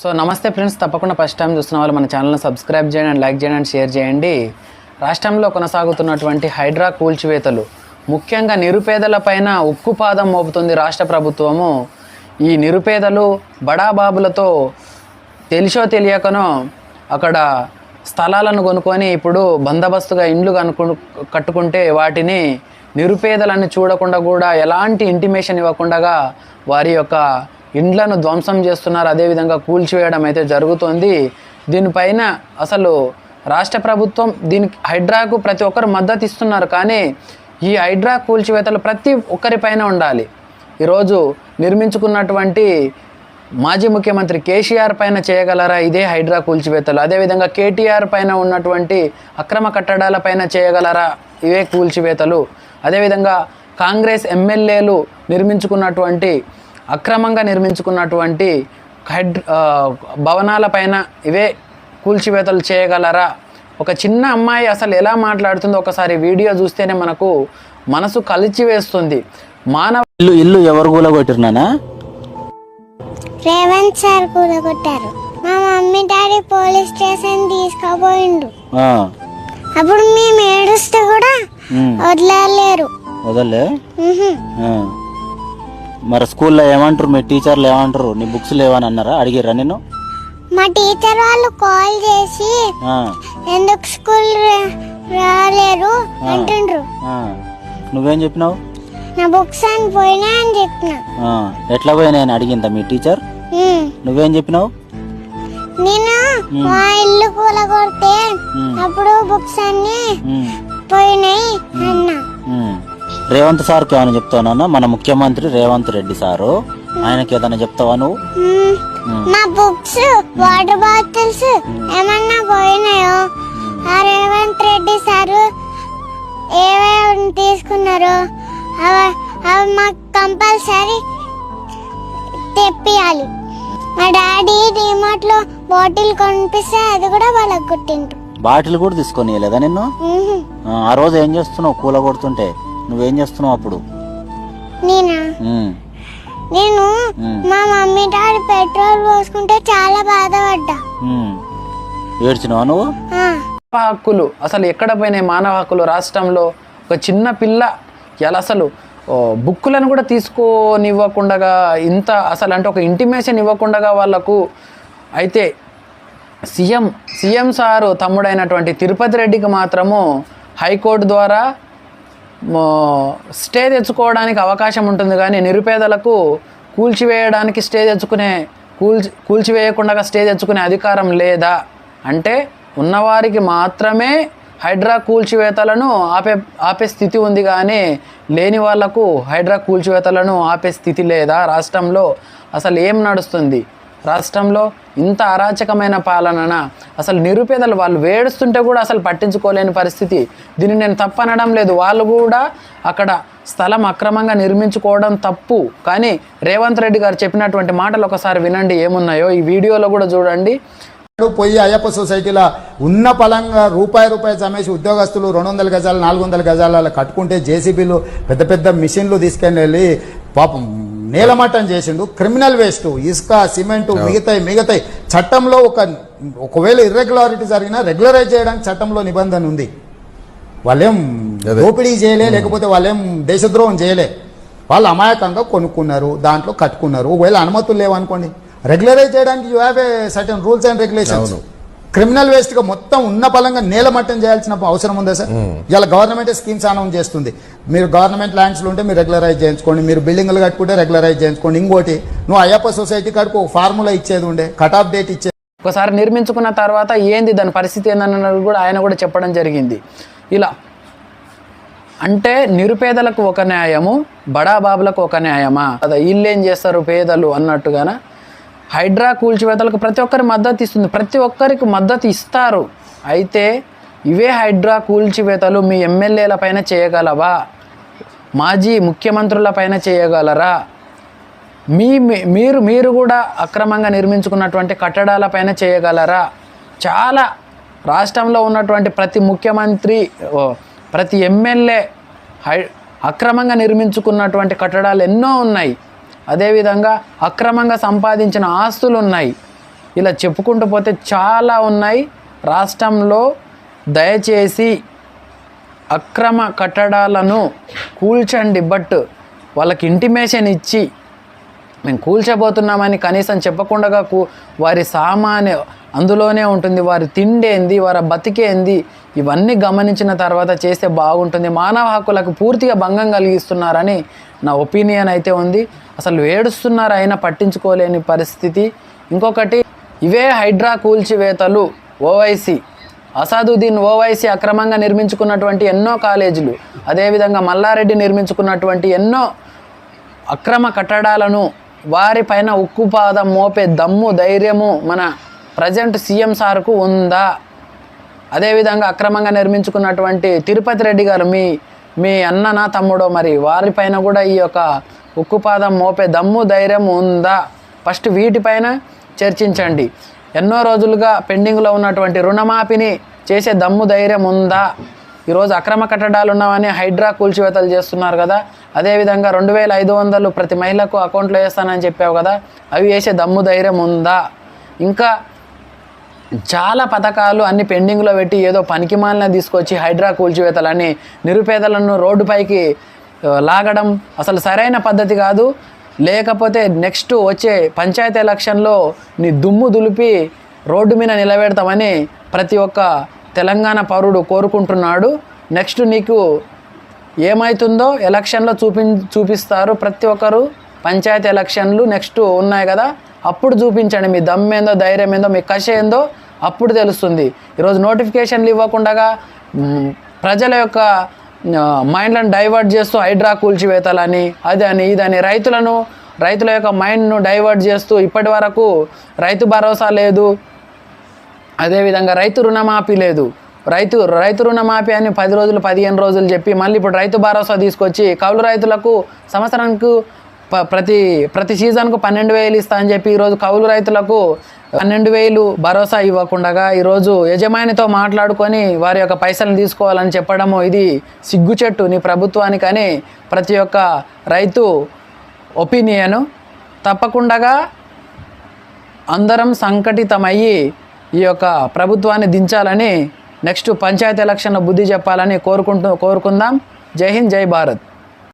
So నమస్తే friends తప్పకుండా first time చూస్తున్న వాళ్ళు మన ఛానల్ని సబ్స్క్రైబ్ చేయండి అండ్ లైక్ చేయండి అండ్ షేర్ చేయండి. రాష్ట్రంలో కొనసాగుతున్నటువంటి హైడ్రా కూల్చివేతలు ముఖ్యంగా నిరుపేదలపైన ఉక్కుపాదం మోపుతుంది రాష్ట్ర ప్రభుత్వము. ఈ నిరుపేదలు బడాబాబులతో తెలిసో తెలియకనో అక్కడ స్థలాలను కొనుక్కొని ఇప్పుడు బందోబస్తుగా ఇండ్లు కనుక్కు కట్టుకుంటే వాటిని నిరుపేదలను చూడకుండా కూడా ఎలాంటి ఇంటిమేషన్ ఇవ్వకుండా వారి యొక్క ఇండ్లను ధ్వంసం చేస్తున్నారు అదేవిధంగా కూల్చివేయడం అయితే జరుగుతోంది. దీనిపైన అసలు రాష్ట్ర ప్రభుత్వం దీనికి హైడ్రాకు ప్రతి ఒక్కరు మద్దతు ఇస్తున్నారు కానీ ఈ హైడ్రా కూల్చివేతలు ప్రతి ఒక్కరిపైన ఉండాలి. ఈరోజు నిర్మించుకున్నటువంటి మాజీ ముఖ్యమంత్రి కేసీఆర్ పైన చేయగలరా ఇదే హైడ్రా కూల్చివేతలు? అదేవిధంగా కేటీఆర్ పైన ఉన్నటువంటి అక్రమ కట్టడాల పైన చేయగలరా ఇవే కూల్చివేతలు? అదేవిధంగా కాంగ్రెస్ ఎమ్మెల్యేలు నిర్మించుకున్నటువంటి అక్రమంగా నిర్మించుకున్నటువంటి హైడ్ భవనాలపైన ఇవే కూల్చివేతలు చేయగలరా? ఒక చిన్న అమ్మాయి అసలు ఎలా మాట్లాడుతుందో ఒకసారి వీడియో చూస్తేనే మనకు మనసు కలిచివేస్తుంది. మానవ ఇల్లు ఇల్లు ఎవరు కూలగొట్టిరు రేవంత్ సార్ కూడా కొట్టారు మా మమ్మీ డాడీ పోలీస్ స్టేషన్ తీసుకుపోయిండు. అప్పుడు మేము ఏడుస్తే కూడా వదిలేరు వదలే ఆ. మరి స్కూల్లో ఏమంటారు? మీ టీచర్లు ఏమంటారు? నీ బుక్స్ లేవని అన్నారా? అడిగిర్రా నేను మా టీచర్ వాళ్ళు కాల్ చేసి ఆ, ఎందుకు స్కూల్ రా- రాలేరు అంటుండ్రు. ఆ. నువ్వేం చెప్పినావు? నా బుక్స్ అని పోయినా అని చెప్పిన. ఆ, ఎట్లా పోయినా అని అడిగిందా మీ టీచర్ ఉమ్. నువ్వేం చెప్పినావు? నేను మా ఇల్లు కూల కొడితే అప్పుడు బుక్స్ అన్ని ఉమ్, పోయినాయి అన్నా. ఉమ్. రేవంత్ సార్కి ఏమైనా చెప్తావన్నా మన ముఖ్యమంత్రి రేవంత్ రెడ్డి సారు. ఆయనకి ఏదైనా చెప్తావా నువ్వు. మా బుక్స్ వాటర్ బాటిల్స్ ఏమన్నా పోయినాయో? ఆ రేవంత్ రెడ్డి సారు ఏమేమి తీసుకున్నారు అవి అవి మాకు కంపల్సరీ తెప్పియాలి. మా డాడీ డిమార్ట్లో బాటిల్ కొనిపిస్తే అది కూడా వాళ్ళకి కుట్టిండ్రు బాటిల్ కూడా తీసుకొని లేదా నిన్ను? ఆ రోజు ఏం చేస్తున్నావు? కూల కొడుతుంటే? నువ్వేం చేస్తున్నావు అప్పుడు? నేనా. మా మమ్మీ డాడీ పెట్రోల్ పోసుకుంటే చాలా బాధపడ్డా. ఏడ్చినావా నువ్వు? హక్కులు. అసలు ఎక్కడ పోయినాయి మానవ హక్కులు? రాష్ట్రంలో ఒక చిన్న పిల్ల ఎలా అసలు బుక్కులను కూడా తీసుకోనివ్వకుండా ఇంత అసలు అంటే ఒక ఇంటిమేషన్ ఇవ్వకుండా వాళ్ళకు అయితే సీఎం సీఎం సారు తమ్ముడైనటువంటి తిరుపతి రెడ్డికి మాత్రము హైకోర్టు ద్వారా స్టే తెచ్చుకోవడానికి అవకాశం ఉంటుంది కానీ నిరుపేదలకు కూల్చివేయడానికి స్టే తెచ్చుకునే కూల్చి కూల్చివేయకుండా స్టే తెచ్చుకునే అధికారం లేదా? అంటే ఉన్నవారికి మాత్రమే హైడ్రా కూల్చివేతలను ఆపే ఆపే స్థితి ఉంది కానీ లేని వాళ్ళకు హైడ్రా కూల్చివేతలను ఆపే స్థితి లేదా? రాష్ట్రంలో అసలు ఏం నడుస్తుంది? రాష్ట్రంలో ఇంత అరాచకమైన పాలన అసలు నిరుపేదలు వాళ్ళు వేడుస్తుంటే కూడా అసలు పట్టించుకోలేని పరిస్థితి. దీన్ని నేను తప్పనడం అనడం లేదు. వాళ్ళు కూడా అక్కడ స్థలం అక్రమంగా నిర్మించుకోవడం తప్పు. కానీ రేవంత్ రెడ్డి గారు చెప్పినటువంటి మాటలు ఒకసారి వినండి ఏమున్నాయో. ఈ వీడియోలో కూడా చూడండి. పోయి అయ్యప్ప సొసైటీలో ఉన్న పలంగా రూపాయి రూపాయి జమేసి ఉద్యోగస్తులు రెండు వందల గజాలు నాలుగు వందల గజాల కట్టుకుంటే జేసీబీలు పెద్ద పెద్ద మిషన్లు తీసుకెళ్ళి పాపం నేలమట్టం చేసిండు. Criminal waste. ఇసుక సిమెంట్ మిగతాయి మిగతాయి. చట్టంలో ఒక ఒకవేళ ఇర్రెగ్యులారిటీ జరిగినా రెగ్యులరైజ్ చేయడానికి చట్టంలో నిబంధన ఉంది. వాళ్ళేం దోపిడీ చేయలే లేకపోతే వాళ్ళేం దేశద్రోహం చేయలే. వాళ్ళు అమాయకంగా కొనుక్కున్నారు దాంట్లో కట్టుకున్నారు. ఒకవేళ అనుమతులు లేవనుకోండి. రెగ్యులరైజ్ చేయడానికి you have a certain rules and regulations criminal వేస్ట్గా మొత్తం ఉన్న పలంగా నేలమట్టం చేయాల్సిన అవసరం ఉందా సార్? ఇలా గవర్నమెంట్ స్కీమ్స్ అనౌన్స్ చేస్తుంది. మీరు గవర్నమెంట్ ల్యాండ్స్ ఉంటే మీరు రెగ్యులరైజ్ చేయించుకోండి. మీరు బిల్డింగ్లు కట్టుకుంటే రెగ్యులరైజ్ చేయించుకోండి. ఇంకోటి నువ్వు అయ్యప్ప సొసైటీ కాడికి ఒక ఫార్ములా ఇచ్చేది ఉండే కట్ ఆఫ్ డేట్ ఇచ్చే ఒకసారి నిర్మించుకున్న తర్వాత ఏంది దాని పరిస్థితి ఏందన్నది కూడా ఆయన కూడా చెప్పడం జరిగింది. ఇలా. అంటే నిరుపేదలకు ఒక న్యాయము బడాబాబులకు ఒక న్యాయమా? అదే వీళ్ళేం చేస్తారు పేదలు అన్నట్టుగాన? హైడ్రా కూల్చివేతలకు ప్రతి ఒక్కరి మద్దతు ఇస్తుంది. ప్రతి ఒక్కరికి మద్దతు ఇస్తారు. అయితే ఇవే హైడ్రా కూల్చివేతలు మీ ఎమ్మెల్యేల పైన చేయగలవా? మాజీ ముఖ్యమంత్రుల పైన చేయగలరా? మీ మీరు మీరు కూడా అక్రమంగా నిర్మించుకున్నటువంటి కట్టడాల పైన చేయగలరా? చాలా రాష్ట్రంలో ఉన్నటువంటి ప్రతి ముఖ్యమంత్రి ప్రతి ఎమ్మెల్యే హై అక్రమంగా నిర్మించుకున్నటువంటి కట్టడాలు ఎన్నో ఉన్నాయి. అదేవిధంగా అక్రమంగా సంపాదించిన ఆస్తులు ఉన్నాయి ఇలా చెప్పుకుంటూ పోతే చాలా ఉన్నాయి. రాష్ట్రంలో దయచేసి అక్రమ కట్టడాలను కూల్చండి బట్ వాళ్ళకి ఇంటిమేషన్ ఇచ్చి మేము కూల్చబోతున్నామని కనీసం చెప్పకుండా కూ వారి సామాన్య అందులోనే ఉంటుంది. వారి తిండేంది వారి బతికేంది ఇవన్నీ గమనించిన తర్వాత చేస్తే బాగుంటుంది. మానవ హక్కులకు పూర్తిగా భంగం కలిగిస్తున్నారని నా ఒపీనియన్ అయితే ఉంది. అసలు ఏడుస్తున్నారు అయినా పట్టించుకోలేని పరిస్థితి. ఇంకొకటి ఇవే హైడ్రా కూల్చివేతలు ఓవైసీ. అసాదుద్దీన్ ఓవైసీ అక్రమంగా నిర్మించుకున్నటువంటి ఎన్నో కాలేజీలు అదేవిధంగా మల్లారెడ్డి నిర్మించుకున్నటువంటి ఎన్నో అక్రమ కట్టడాలను వారిపైన ఉక్కుపాదం మోపే దమ్ము ధైర్యము మన ప్రజెంట్ సీఎం సార్కు ఉందా? అదేవిధంగా అక్రమంగా నిర్మించుకున్నటువంటి తిరుపతి రెడ్డి గారు మీ మీ అన్ననా తమ్ముడో మరి వారిపైన కూడా ఈ యొక్క ఉక్కుపాదం మోపే దమ్ము ధైర్యం ఉందా? ఫస్ట్ వీటిపైన చర్చించండి. ఎన్నో రోజులుగా పెండింగ్లో ఉన్నటువంటి రుణమాఫీని చేసే దమ్ము ధైర్యం ఉందా? ఈరోజు అక్రమ కట్టడాలు ఉన్నామని హైడ్రా కూల్చివేతలు చేస్తున్నారు కదా. అదేవిధంగా రెండు వేల ఐదు వందలు ప్రతి మహిళకు అకౌంట్లో వేస్తానని చెప్పావు కదా. అవి వేసే దమ్ము ధైర్యం ఉందా? ఇంకా చాలా పథకాలు అన్ని పెండింగ్లో పెట్టి ఏదో పనికిమాలిన తీసుకొచ్చి హైడ్రా కూల్చివేతలని నిరుపేదలను రోడ్డుపైకి లాగడం అసలు సరైన పద్ధతి కాదు. లేకపోతే నెక్స్ట్ వచ్చే పంచాయతీ ఎలక్షన్లో నీ దుమ్ము దులిపి రోడ్డు మీద నిలబెడతామని ప్రతి ఒక్క తెలంగాణ పౌరుడు కోరుకుంటున్నాడు. నెక్స్ట్ నీకు ఏమవుతుందో ఎలక్షన్లో చూపి చూపిస్తారు ప్రతి ఒక్కరు. పంచాయతీ ఎలక్షన్లు నెక్స్ట్ ఉన్నాయి కదా అప్పుడు చూపించండి. మీ దమ్ ఏందో ధైర్యం ఏందో మీ కష ఏందో అప్పుడు తెలుస్తుంది. ఈరోజు నోటిఫికేషన్లు ఇవ్వకుండా ప్రజల యొక్క మైండ్లను డైవర్ట్ చేస్తూ హైడ్రా కూల్చివేతలని అదని ఇదని రైతులను రైతుల యొక్క మైండ్ను డైవర్ట్ చేస్తూ ఇప్పటి వరకు రైతు భరోసా లేదు. అదేవిధంగా రైతు రుణమాఫీ లేదు. రైతు రైతు రుణమాఫీ అని పది రోజులు పదిహేను రోజులు చెప్పి మళ్ళీ ఇప్పుడు రైతు భరోసా తీసుకొచ్చి కౌలు రైతులకు సంవత్సరానికి ప్రతి ప్రతి సీజన్కు పన్నెండు వేలు ఇస్తా అని చెప్పి ఈరోజు కౌలు రైతులకు పన్నెండు వేలు భరోసా ఇవ్వకుండా ఈరోజు యజమానితో మాట్లాడుకొని వారి యొక్క పైసలను తీసుకోవాలని చెప్పడము ఇది సిగ్గుచెట్టు నీ ప్రభుత్వానికని ప్రతి ఒక్క రైతు ఒపీనియను. తప్పకుండా అందరం సంఘటితమయ్యి ఈ యొక్క ప్రభుత్వాన్ని దించాలని నెక్స్ట్ పంచాయతీ ఎలక్షన్లో బుద్ధి చెప్పాలని కోరుకుంటూ కోరుకుందాం. జై హింద్ జై భారత్.